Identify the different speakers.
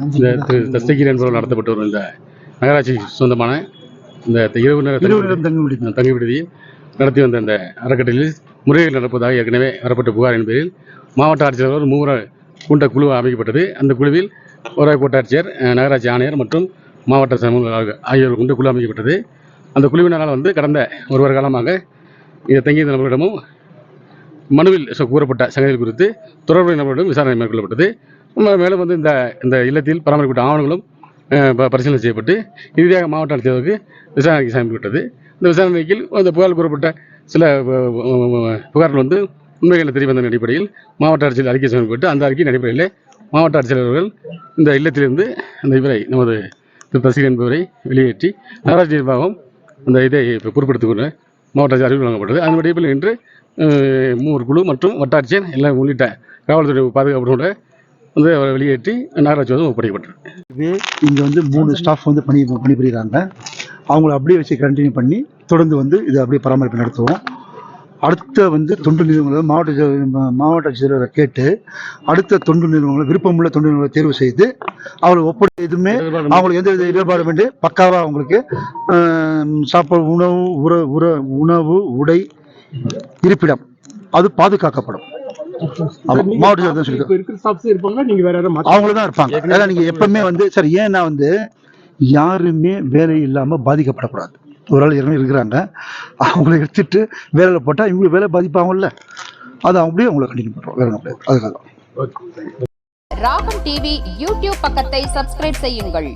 Speaker 1: இந்த திரு தஸ்தகிர் என்பவர் நடத்தப்பட்டு வரும் இந்த நகராட்சி சொந்தமான இந்த இரவு நேர
Speaker 2: தங்க
Speaker 1: தங்கி நடத்தி வந்த அந்த அறக்கட்டளையில் முறைகள் நடப்பதாக ஏற்கனவே வரப்பட்ட புகாரின் பேரில் மாவட்ட ஆட்சியர் மூவர கூட்ட குழு அமைக்கப்பட்டது. அந்த குழுவில் ஊரக கோட்டாட்சியர் நகராட்சி ஆணையர் மற்றும் மாவட்ட சமூக ஆகியோர் கொண்டு குழு அமைக்கப்பட்டது. அந்த குழுவினரால் வந்து கடந்த ஒரு வார காலமாக இங்கே தங்கியிருந்த நபர்களிடமும் மனுவில் கூறப்பட்ட சங்கதிகள் குறித்து தொடர்புடைய நபர்களிடம் விசாரணை மேற்கொள்ளப்பட்டது. மேலும் வந்து இந்த இந்த இல்லத்தில் பராமரிக்கப்பட்ட ஆவணங்களும் ப- பரிசீலனை செய்யப்பட்டு இறுதியாக மாவட்ட ஆட்சியருக்கு விசாரணைக்கு சமர்ப்பிக்கப்பட்டது. இந்த விசாரணைக்கு அந்த புகார் கூறப்பட்ட சில புகார்கள் வந்து உண்மைகளை தெரியவந்தன் அடிப்படையில் மாவட்ட ஆட்சியர் அறிக்கை சமர்ப்பித்து அந்த அறிக்கையின் அடிப்படையில் மாவட்ட ஆட்சியர் அவர்கள் இந்த இல்லத்திலிருந்து அந்த இவரை நமது திரு தசிகர் என்பவரை வெளியேற்றி நகராட்சி நிர்வாகம் அந்த இதை பொறுப்படுத்திக் கொண்டு மாவட்ட ஆட்சியர் அறிவு வழங்கப்பட்டது. அதன் அடிப்படையில் இன்று மூர் மூவர் குழு மற்றும் வட்டாட்சியர் எல்லாம் உள்ளிட்ட காவல்துறை பாதுகாப்பு வந்து அவரை வெளியேற்றி நகராட்சி வந்து இதுவே
Speaker 2: இங்கே வந்து மூணு ஸ்டாஃப் வந்து பணி பணிபுரிகிறாங்க அவங்கள அப்படியே வச்சு கண்டினியூ பண்ணி தொடர்ந்து வந்து இதை அப்படியே பராமரிப்பு நடத்துவோம். அடுத்த வந்து தொண்டு நிறுவனங்களை மாவட்ட மாவட்ட செயலரை கேட்டு அடுத்த தொண்டு நிறுவனங்களை விருப்பமுள்ள தொண்டு நிறுவனங்களை தேர்வு செய்து அவங்களை ஒப்படை எதுவுமே அவங்களுக்கு எந்த வித இடர்பாடும் வேண்டி பக்காவாக அவங்களுக்கு சாப்பாடு உணவு உற உற உணவு உடை இருப்பிடம். அது பாதுகாக்கப்படும். மாவட்ட
Speaker 3: இருக்கிற ஸ்டாஃப்ஸ் இருப்பாங்க நீங்க வேற யாரும் மாத்தி
Speaker 2: அவங்கள தான் இருப்பாங்க. ஏன்னா நீங்க எப்பவுமே வந்து சார் ஏன்னா வந்து யாருமே வேலை இல்லாம பாதிக்கப்படக்கூடாது. ஒரு ஆள் ஏற்கனவே இருக்கிறாங்க. அவங்கள எடுத்துட்டு வேலையில போட்டா இவங்களுக்கு வேலை பாதிப்பாங்கல்ல அது அப்படியே அவங்கள கண்டினியூ பண்றோம். வேற அதுக்காக
Speaker 4: ராகம் டிவி யூடியூப் பக்கத்தை சப்ஸ்கிரைப் செய்யுங்கள்.